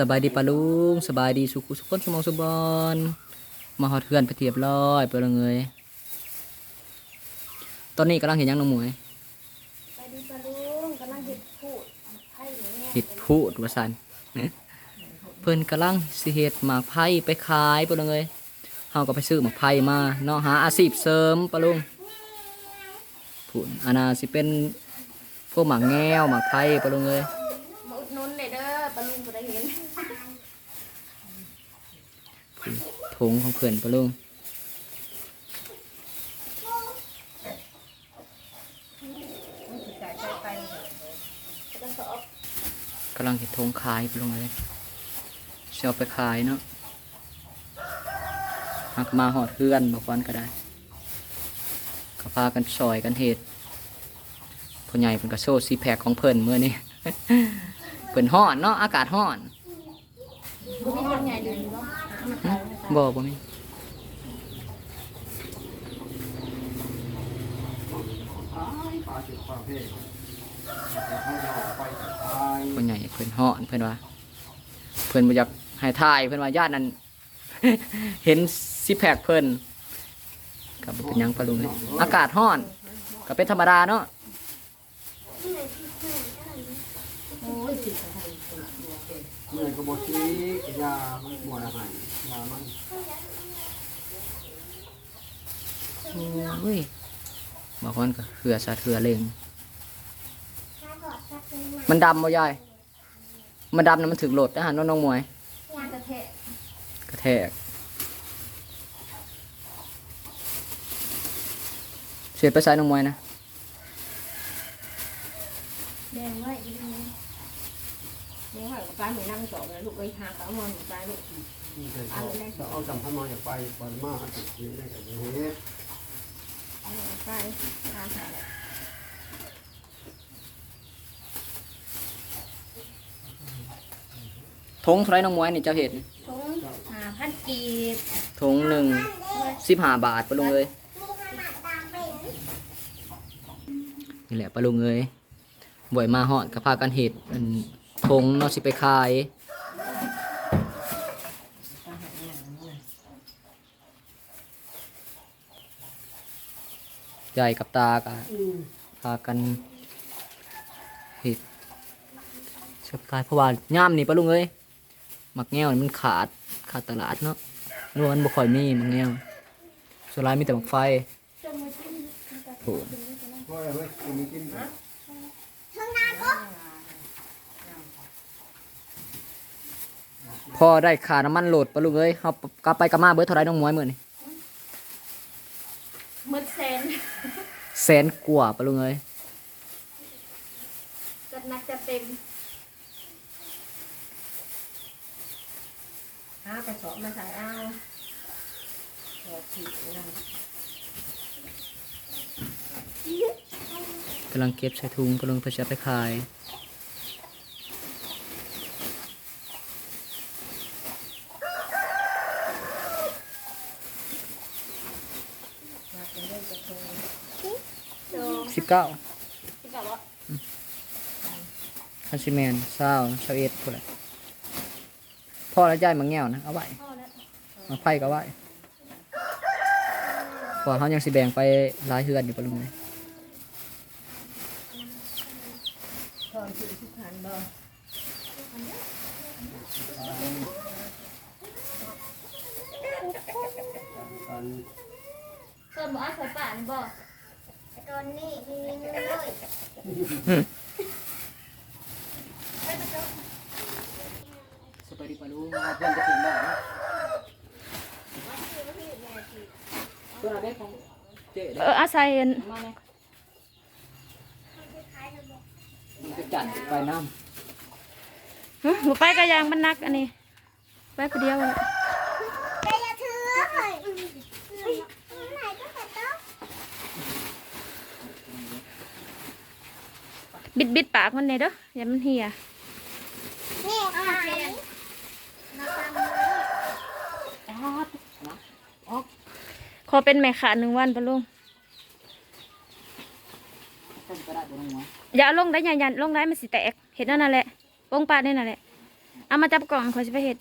สบายดีปะลุงสบายดีสุขุสุขคนสมองสุบอนมาหอดเพื่อนไปเทียบร้อยไปเลยเงยตอนนี้กำลังเห็นหยังน้องหมวยไปดีปะลุงกำลังเห็ดพูดไผ่เนี่ยเห็ดพูดว่าสันเพิ่นกำลังสิเห็ดหมากไผ่ไปขายไปเลยเงยเฮาก็ไปซื้อหมากไผ่มาเนาะหาอาชีพเสริมปะลุงพูดอานาสิเป็นพวกหมากแง้วหมากไผ่ปะลุงเงย มาอุดหนุนเลยเด้อปะลุงก็ได้เห็น ถุงของเพิ่อนปะลุงกำลังเห็ดทงขายปะลุงเลยสิเอาไปขายเนาะหักมาหอดเพื่อนบอกวันก็ได้ก็พากันซอยกันเหตุผู้ใหญ่เป็นกระโซซีแพคของเพิ่นเมื่อนี้ เพิ่นฮ้อนเนาะอากาศฮ้อน บ่มีคนใหญ่เลยเนาะหึบ่บ่มีปลาจุดความเพศแต่เขาจะเอาไปแต่ตายผู้ใหญ่เพิ่นฮ้อนเพิ่นว่า เพิ่นบ่อยากให้ทายเพิ่นว่าญาตินั้นเห็นซีแพคเพิ่นก็บ่เป็นหยังปะลุงเลยอากาศฮ้อน ก็เป็นธรรมดาเนาะ โอ้ยสิ เมื่อยกระบอกชียามันบวอะไรยามันโอ้ยบางคนก็เหือสะเทือเล็งมันดำบ่ยายมันดำนะมันถึงโหลดนะฮะน้องน้องมวยกระแทกกระแทกเสียไปใส่น้องมวยนะ แดงไว้อีกนิด เลี้ยงไว้กับปลาหนูนั่งสองเลูกไอ้หากับมอนปลาลูกนี่เคยเขาจะเอาจำพันมาอยาไปปล่อยมากติดชีได้กับนี้ไปทานค่ะทงเท่าไรน้องมวยนี่เจ้าเห็นี่ถุงหาพันกีบทงหนึ่งสิบห้าบาทปะลุงเลยนี่แหละปะลุงเลยบ่อยมาหอดกับพากันเห็ดทงเนาะสิไปขาย ยายกับตาก็พากันเห็ดสกายเพราะว่าย่ามนี่ปะลุงเอ้ยมักแง่วนี่มันขาดขาดตลาดเนาะนวลบ่ค่อยมีมักแง่วส่วนหลายมีแต่มักไฟโอ้เพราะอะไรคุณกินพอได้ค่าน้ำมันโหลดปะลุงเอ้ยเฮากลับไปกลับมาเบิดเท่าไรน้องมวยมื้อนี่ มืดเซน แสนกว่าปะลุงเอ้ยจัดหนักจะเต็มหากระสอบมาใส่เอาสอบผิดนะกำลังเก็บใส่ถุงปะลุงเพื่อจะเอาไปขาย มาเป็นเรื่องจะโต โด สิบเก้าที่กับว่าคันซิแมนเศร้าเศร้าเอ็ดพวกแหละพ่อแล้วยายมังแง่วนะเอาไว้พ่อแล้วมาไผ่ก็ไว้พอเขายังสิแบ่งไปหลายเฮือนอยู่ปะลุงเลยก่อนถึงทุกขันบ่การต้นหมอใส่ป่านี่บ่ ตอนนี้มีเงินเลยสบายดีปะลุงเพื่อนจะถึงแล้วเพื่อนอะไรของเจ๊เอออาศัยมาเนี่ยมันจะจัดไปน้หมูไปกระยางมันนักอันนี้ ไปคนเดียวเลย บิดบิดปากมันเลยเด้ออย่ามันเหี่ยขอเป็นแม่ขาหนึ่งวันปะลุงอย่าลงได้ย่ายันลงได้มันสิแตกเห็นนั่นน่ะแหละวงปลาเนี่ยน่ะแหละเอามาจับกล่องขอสิไปเฮ็ด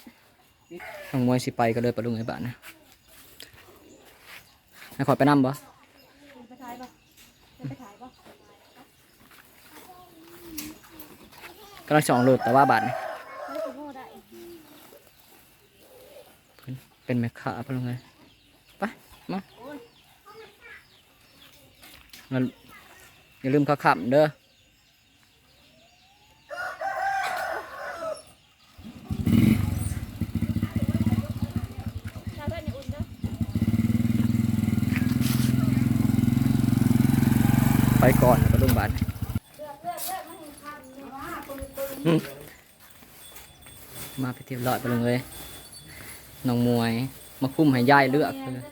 น้องมวยสิไปก็เลยปะลุงไอ้บ้านนะให้ขอไปนำบ่ ไปถ่ายบ่ไปถ่ายบ่ กำลังสองโหลดแต่ว่าบาทนี่เป็นแม่ค้าปะลุงไงไปมางั้นอย่าลืมข้าวขับเด้อชาวเพื่อนอย่าอุ่นเด้อไปก่อน เลือกเลือกเลือกมันเห็นคันนี่ว่าปืนปืน อื มมาไปเที่ยวลอยปะลุงเลยน้องมวย มาคุ้มให้ยายเลือกเลย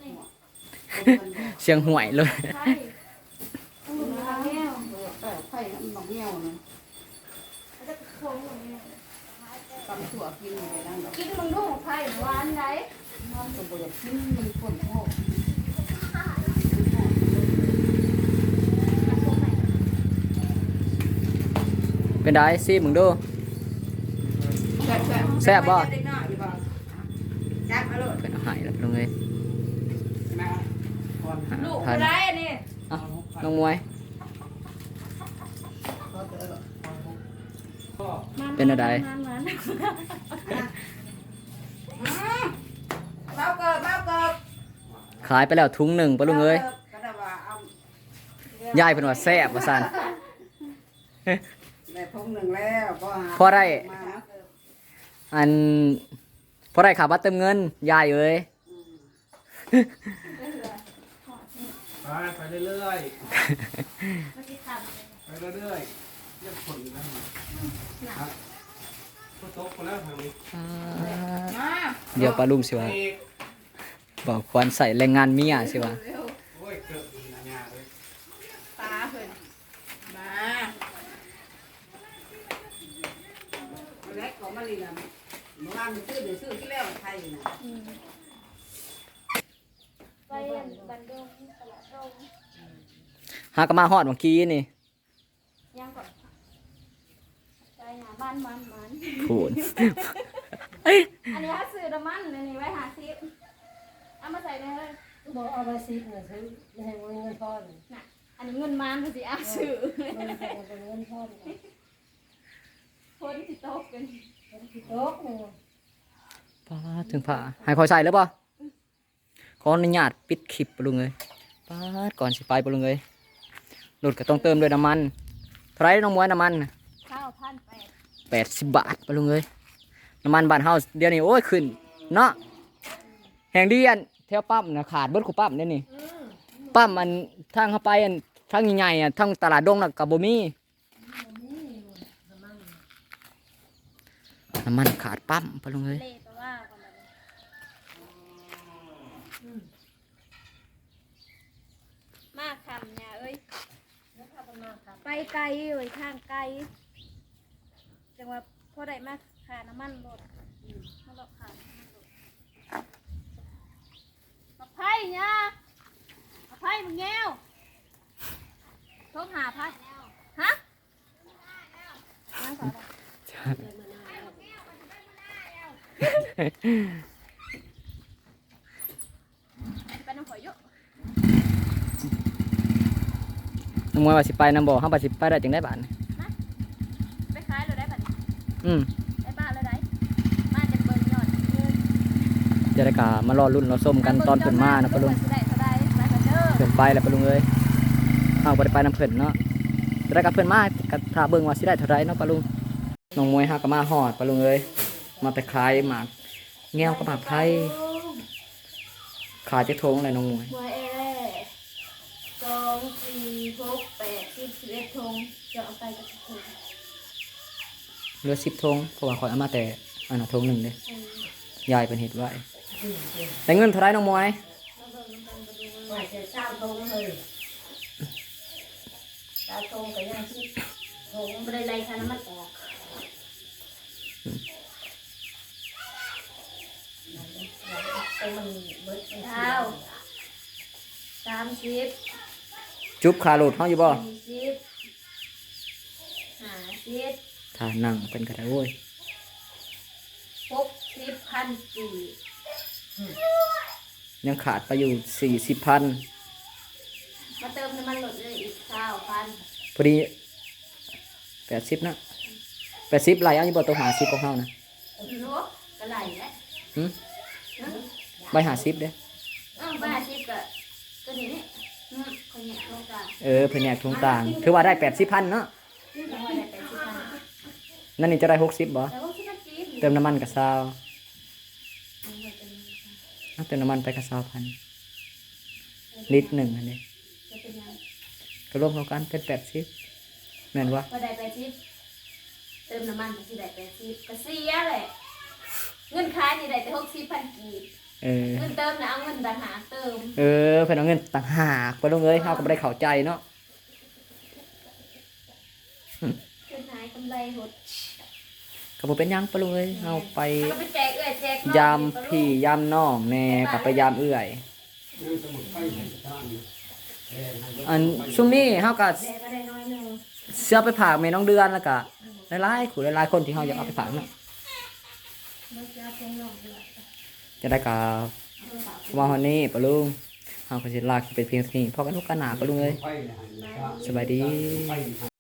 เสียงห่วยเลยใช่ต้องมึงมาแก้วแต่ไข่มันบอกเงี้ยวนะมันจะโค้งอย่างนี้ตำถั่วกินอะไรนั่นดอกกินมึงดูไผ่หวานไหนนอนตัวบดกินมันคนโง่ เป็นได้ซีมึงดูแซ่บแซ่บแซ่บบ่ได้น้อยอยู่บ่แซ่บอร่อยเป็นอาหารแล้วปะลุงเลยมาก่อนหาลูกพันอะไรนี่อะน้องมวยก็เจอก็เป็นอะไรมันมันเบาเกิบเบาเกิบขายไปแล้วทุงหนึ่งปะลุงเอ้ยก็ได้ว่าเอายายเป็นว่าแซ่บว่าซั่น ได้พงหนึ่งแล้วก็หาพอได้ มาอันพอได้ข่าวบัตรเติมเงินยายเอ้ยไปไปเรื่อยมันสิทำๆไปเรื่อยๆเรียกผลนะครับก็โต๊ะคนแล้วทางนี้มาเดี๋ยวปลาลุงสิว่าเอกบอกควรใส่แรงงานเมียสิว่า เร็ว โอ้ยเกิดหนาหยาเลย ตาเพิ่นมา เล็กของมาลีนะเมื่อวานมันซื้อเดี๋ยวซื้อที่แล้วไทยนะไปบันดงตลาดดงหากนมาฮอดเมื่อกี้นี่ย่างก่อนไปหาบ้านมันมันพูนอันนี้ถ้าซื้อน้ำมันอันนี้ไว้หาซิปเอามาใส่เลยบอกเอาไปซิปน่ะซื้อไม่ให้เงินเงินทอนน่ะอันนี้เงินมันคือสิเอาซื้อเงินทอนเป็นเงินทอนน่ะคนที่ตกกันเป็นที่โต๊ะนี่ ป้าถึงผ่าให้คอยใส่แล้วป่ะขออนุญาตปิดคลิปปลุงเลยป้าก่อนสิไปปลุงเลยรถก็ต้องเติมด้วยน้ำมันเท่าไรน้องมวยน้ำมันข้าพันแปดแปดสิบบาทปลุงเลยน้ำมันบ้านเฮาเดี๋ยวนี้โอ้ยขึ้นเนาะแห่งดีอันแถวปั๊มนะขาดเบิดคูปั๊มเนี่ยนี่ปั๊มมันทางเข้าไปอันทางใหญ่ๆอะทางตลาดดงน่ะกับบ่มี น้ำมันขาดปั๊มปะลุงเลยเล่ไปว่าก่อนเลยมากคำเนี่ยเอ้ยไปไกลเอ้ยทางไกลจังว่าพอได้มากค่าน้ำมันรถมาหลอกค่าน้ำมันรถมาไพ่เนี่ยมาไพ่มึงแง้วโทรหาไพ่ฮะนั่งสาวบ่ ไปน้ำข่อยเยอะน้องมวยว่าสิไปน้ำบ่เฮาว่าสิไปได้จังได้บาทนี่ไปขายเลยได้บัดนี้อืมได้บ้านเลยได้มาจะเบิ่งยอดเงินจะได้กะมารอรุ่นรอส้มกันตอนเพิ่นมานะปะลุงสิได้เท่าใดไปกันเด้อเพิ่นไปแล้วปะลุงเอ้ยเฮาบ่ได้ไปน้ำเพิ่นเนาะจะได้กับเพิ่นมาก็ถ้าเบิ่งว่าสิได้เท่าไรเนาะปะลุงน้องมวยเฮาก็มาฮอดปะลุงเอ้ยมาไปขายหมาก แง้วกับหมากไผ่ขายจักทงเลยน้องมวยหัวเอเล่สองสี่หกแปดสิบสิบเอ็ดทงจะเอาไปกับถุงเหลือ10ทงเพราะว่าข่อยเอามาแต่อันน่ะทงหนึงเด้ยายเป็นเฮ็ดไว้ได้เงินเท่าไรน้องมวยว่าจะสร้างทงเลยสร้างทงก็ยังที่ทงไม่ได้ไล่ค่าน้ำมันออกไอ้ มันเบิดเป็นเก้าสามสิบจุ๊บขาโหลดเฮาอยู่บ่สี่สิบห้าสิบถ้านั่งเป็นก็ได้โว้ยหกสิบพันกี่ยังขาดไปอยู่สี่สิบพันมาเติมน้ำมันรถเลยอีกเก้าพันพอดีแปดสิบนะแปดสิบไหลเอาอยู่บ่ตัวหาสิบของเฮานะโน้ก็ไหลแล้ว หึ ใบหาสิบเด้ออ้าวบ้าสิบก็ตัวนี้นี่อืมคนเนี่ยโลกาเออเพิ่นแยกทุงต่าง ถือว่าได้แปดสิบพันเนาะแต่ว่าได้แปดสิบพันนั่นนี่จะได้หกสิบบ่แต่ว่าคิดว่าจีบเติมน้ำมันกับซาวเอาไว้เป็นเอาเติมน้ำมันไปกับซาวพันลิตรหนึ่งอันนี้จะเป็นยังก็รวมเข้ากันเป็นแปดสิบแม่นวะพอได้แปดสิบเติมน้ำมันก็สิได้แปดสิบก็เสียแหละเงินค้ายนี่ได้แต่หกสิบพันกีบ เออเงินเติมนะเอาเงินต่างหากเติมเออเพิ่นเอาเงินต่างหากไปลงเอ้ยเฮาก็บ่ได้เข้าใจเนาะเงินหายกำไรหดก็บ่เป็นหยังไปลงเอ้ยเฮาไปเอาไปแจกเอื้อยแจกน้องยามพี่ยามน้องแน่ก็ไปยามเอื้อยเรื่องสมุดไฟเห็นทางนี่แรงให้อันซุมนี้เฮาก็แจกก็ได้น้อยหนึงเสื้อไปฝากแม่น้องเดือนแล้วก็หลายๆขู่หลายๆคนที่เฮาอยากเอาไปฝากเนาะ แล้วจะเอาของน้องด้วย จะได้กับมาวันนี้ปะลุงเฮาก็สิลาเป็นเพียงเท่านี้พอกันทุกกันหนาปะลุงเลยสบายดี